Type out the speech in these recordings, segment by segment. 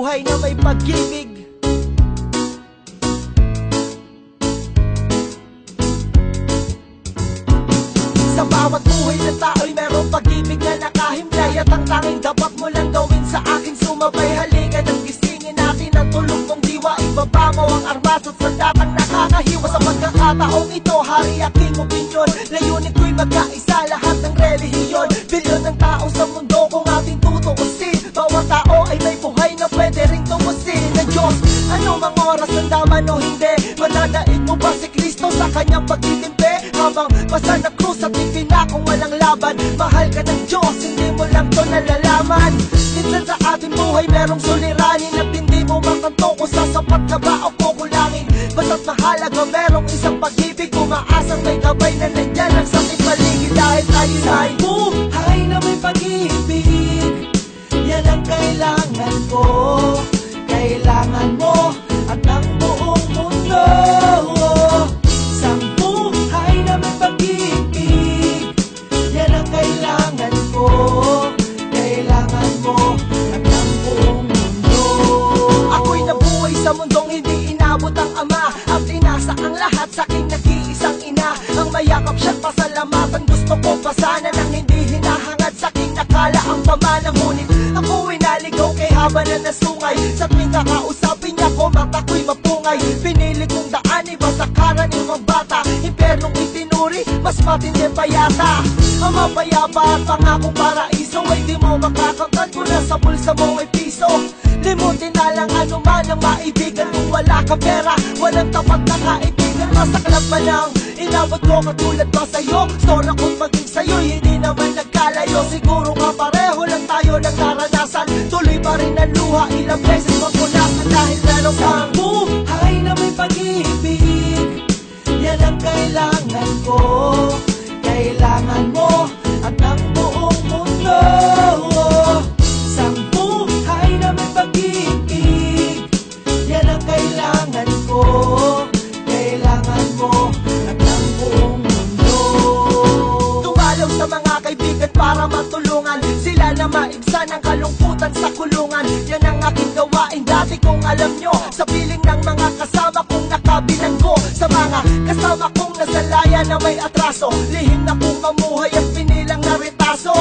buhay na may pag-ibig. Sa bawat buhay na tao'y merong pag-ibig na nakahimlay At ang tanging dapat mo lang gawin sa akin Sumabay. Halika ng gisingin natin Ang tulog mong diwa. Ibaba mo ang armas at sandatang nakakahiwa Sa pagkakataong ito, oras ng daman o hindi. Mananaig mo ba si Kristo sa kanyang pagtitimpi? Habang basa na krus at ipinakong walang laban Mahal ka ng Diyos, hindi mo lang to nalalaman. Minsan sa ating buhay merong suliranin At hindi mo makanto kung sasapat ka ba o kukulangin. Basta't mahalaga merong isang pag-ibig Umaasang may gabay na nandyan ang sakit paligid Dahil tayo ay buhay na may pag-ibig Yan ang kailangan ko pasalamatan. Gusto ko pa sana nang hindi hinahangad. Sa aking nakala ang pamana Ngunit ako'y naligaw kay haba na nasungay. Sa tuwing kakausapin niya ko mata ko'y mapungay. Pinili kong daan iba sa karaniwang bata. Impernong itinuri mas matindi pa yata. Ang mapayapa at pangakong paraiso Ay di mo makakamtan kung nasa bulsa mo may piso. Limutin na lang ano man ang maibigan. Kung wala ka pera, walang tapat na kaibigan. Masaklap pa lang, inabot ko katulad pa sa'yo. Stora kong maging sa'yo, hindi naman nagkalayo. Siguro nga pareho lang tayo ng naranasan Tuloy pa rin ang luha, ilang beses mapunasan Dahil meron kang buhay na may pag-ibig maibsan ang kalungkutan sa kulungan. Yan ang aking gawain. Dati kong alam nyo Sa piling ng mga kasama kong nakabilanggo Sa mga kasama kong nasalaya na may atraso Lihim na kong mamuhay at pinilang na retaso.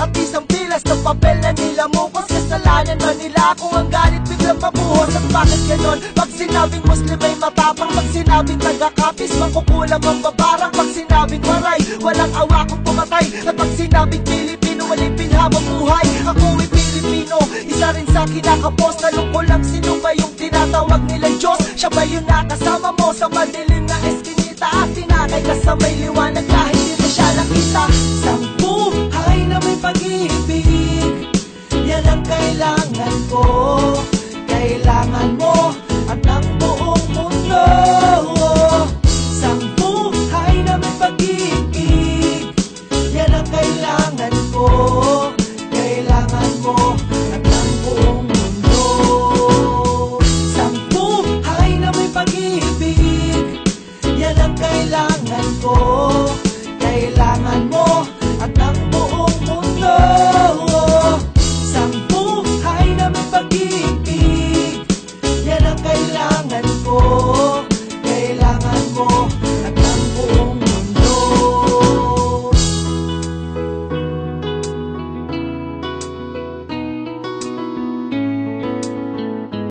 At isang pilas ng papel na nilamukos Kasalanan ba nila kung ang galit biglang mabuhos At bakit ganon? Pag sinabing Muslim ay matapang Pag sinabing taga-kapis, makukulam ang babarang. Pag sinabing maray, walang awa kong pumatay. At pag sinabing Pilipino, walang pinhabang buhay. Ako ay Pilipino, isa rin sa kinakapos Tanong ko lang sino ba yung tinatawag nilang Diyos? Siya ba yung nakasama mo sa madilim na eskinita? At tinakay ka sa may liwanag kahit hindi siya nakita. Isang